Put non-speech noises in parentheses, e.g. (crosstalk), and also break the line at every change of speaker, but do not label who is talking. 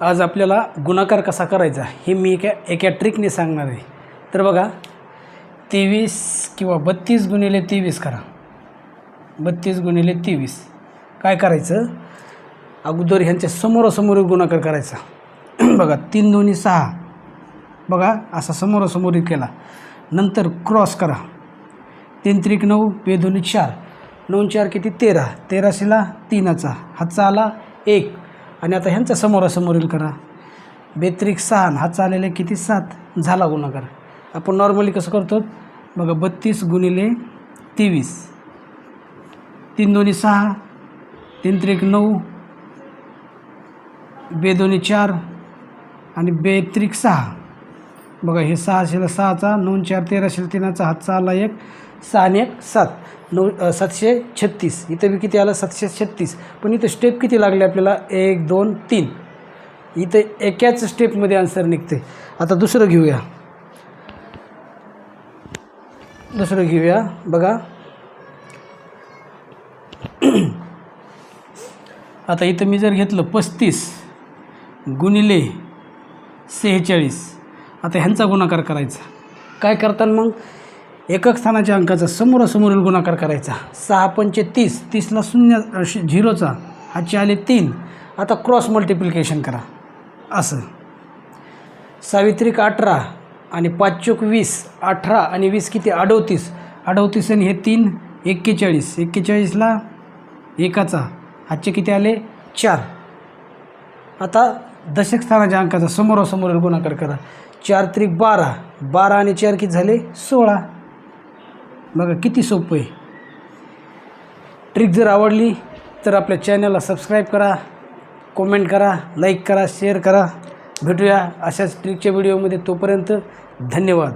आज आपल्याला गुणाकार कसा करायचा हे मी एका एका ट्रिकने सांगणार आहे. तर बघा तेवीस किंवा बत्तीस गुणिले तेवीस करा. बत्तीस गुणिले तेवीस. काय करायचं? अगोदर ह्यांच्या समोरासमोर गुणाकार करायचा. (clears throat) बघा तीन दोन्ही सहा. बघा असा समोरासमोर केला. नंतर क्रॉस करा. तीन त्रिक नऊ पे दोन्ही चार. नऊ चार किती? तेरा. तेराशेला तीनाचा. हातचा आला एक. आणि आता ह्यांचा समोरासमोरील करा. बेत्रिक सहा आणि चाललेला किती? सात. झाला गुणाकार आपण नॉर्मली कसं करतो? बघा बत्तीस गुणिले तेवीस. तीन दोन्ही सहा. तीन त्रिक नऊ. बे दोन्ही चार. आणि बेत्रिक सहा. बघा हे सहाशेला सहाचा नऊ चार तेराशेला तीनाचा हातचा आला एक. सहा एक सात. नऊ सातशे छत्तीस. इथं बी किती आलं? सातशे छत्तीस. पण इथं स्टेप किती लागले आपल्याला? एक दोन तीन. इथं एकाच स्टेपमध्ये आन्सर निघते. आता दुसरं घेऊया. दुसरं घेऊया. बघा. (clears throat) आता इथं मी जर घेतलं पस्तीस गुणिले सेहेचाळीस. आता ह्यांचा गुणाकार करायचा. काय करताना मग? एकक स्थानाच्या अंकाचा समोरासमोरील गुणाकार करायचा. सहा पंचे तीस तीसला शून्य श- झिरोचा. हातचे आले तीन. आता क्रॉस मल्टिप्लिकेशन करा. असं. सावित्रिक अठरा आणि पाचचोक वीस अठरा आणि वीस किती? अडोतीस. अडोतीस आणि हे तीन एक्केचाळीस. एक्केचाळीसला एकाचा. हातचे किती आले? चार. आता दशक स्थानाच्या अंकाचा समोरासमोरील गुणाकार करा. चार त्रिक बारा. बारा आणि चार किती झाले? सोळा. बघा किती सोपं आहे. ट्रिक जर आवडली तर आपल्या चॅनलला सबस्क्राईब करा कमेंट करा लाईक करा शेअर करा. भेटूया अशाच ट्रिकच्या व्हिडिओमध्ये तोपर्यंत धन्यवाद.